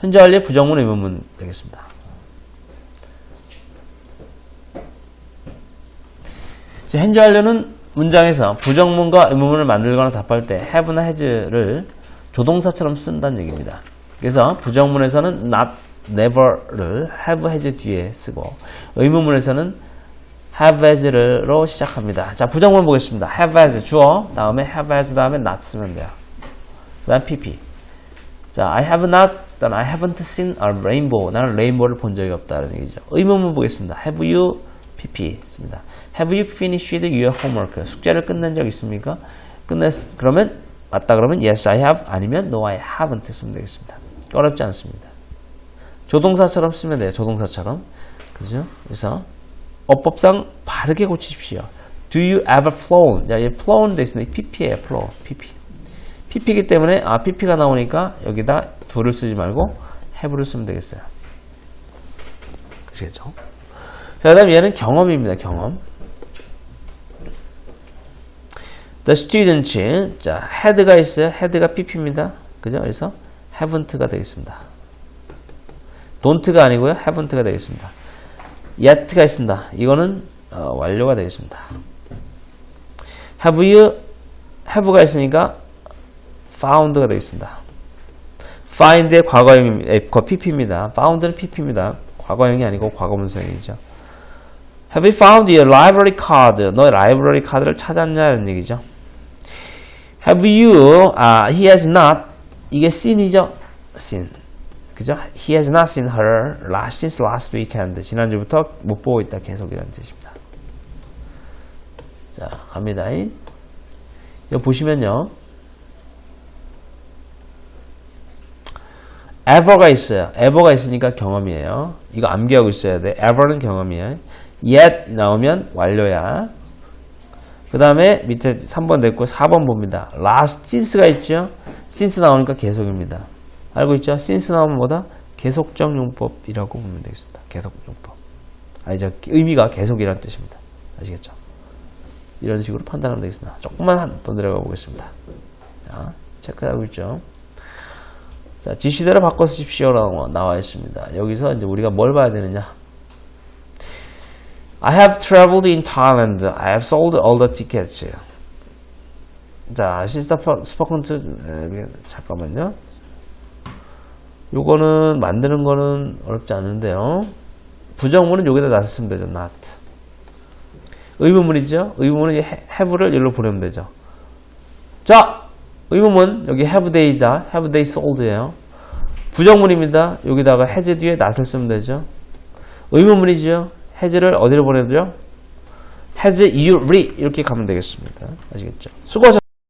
현재 완료의 부정문 의문문 되겠습니다. 자, 현재 완료는 문장에서 부정문과 의문문을 만들거나 답할 때 have나 has를 조동사처럼 쓴다는 얘기입니다. 그래서 부정문에서는 not, never를 have, has 뒤에 쓰고 의문문에서는 have as로 시작합니다. 자, 부정문 보겠습니다. have as 주어, 다음에 have as 다음에 not 쓰면 돼요. 그 다음 pp. 자, I have not, then I haven't seen a rainbow. 나는 레인보우를 본 적이 없다는 얘기죠. 의문문 보겠습니다. Have you, pp 씁니다. Have you finished your homework? 숙제를 끝낸 적 있습니까? 끝냈, 그러면, 맞다 그러면 yes, I have. 아니면 no, I haven't 쓰면 되겠습니다. 어렵지 않습니다. 조동사처럼 쓰면 돼요. 조동사처럼. 그죠? 그래서, 어법상 바르게 고치십시오. Do you ever flown? 자, 이 flown 돼 있습니다. pp예요, flow. pp. Pp이기 때문에 아 pp가 나오니까 여기다 do를 쓰지 말고 have를 쓰면 되겠어요. 아시겠죠? 자, 그 다음 얘는 경험입니다. 경험. The students 자 had가 있어요. had가 pp입니다. 그죠? 그래서 haven't가 되겠습니다. don't가 아니고요. haven't가 되겠습니다. yet가 있습니다. 이거는 어, 완료가 되겠습니다. have you have가 있으니까 found가 되겠습니다. find의 과거형입니다. 과 pp입니다. found는 pp입니다. 과거형이 아니고 과거문성이죠. Have you found your library card? 너의 라이브러리 카드를 찾았냐는 얘기죠. Have you? 아, he has not. 이게 seen이죠. seen. 그죠? He has not seen her last since last weekend. 지난주부터 못 보고 있다. 계속이라는 뜻입니다. 자, 갑니다. 여기 보시면요. Ever가 있어요. ever가 있으니까 경험이에요. 이거 암기하고 있어야 돼. ever는 경험이에요. yet 나오면 완료야. 그 다음에 밑에 3번 됐고 4번 봅니다. last since가 있죠. since 나오니까 계속입니다. 알고 있죠? since 나오면 뭐다? 계속적 용법이라고 보면 되겠습니다. 계속 용법. 아니죠. 의미가 계속이라는 뜻입니다. 아시겠죠? 이런 식으로 판단하면 되겠습니다. 조금만 더 내려가 보겠습니다. 자, 체크하고 있죠. 자, 지시대로 바꿔 쓰십시오라고 나와 있습니다. 여기서 이제 우리가 뭘 봐야 되느냐? I have traveled in Thailand. I have sold all the tickets. 자, 스포컨 투 잠깐만요. 요거는 만드는 거는 어렵지 않은데요. 부정문은 여기다 놨으면 되죠. not. 의문문이죠. 의문문은 이 have를 여기로 보내면 되죠. 자, 의문문 여기 have they다. have they sold예요. 부정문입니다. 여기다가 has 뒤에 not을 쓰면 되죠. 의문문이죠. has를 어디로 보내죠? has you read 이렇게 가면 되겠습니다. 아시겠죠? 수고하셨습니다.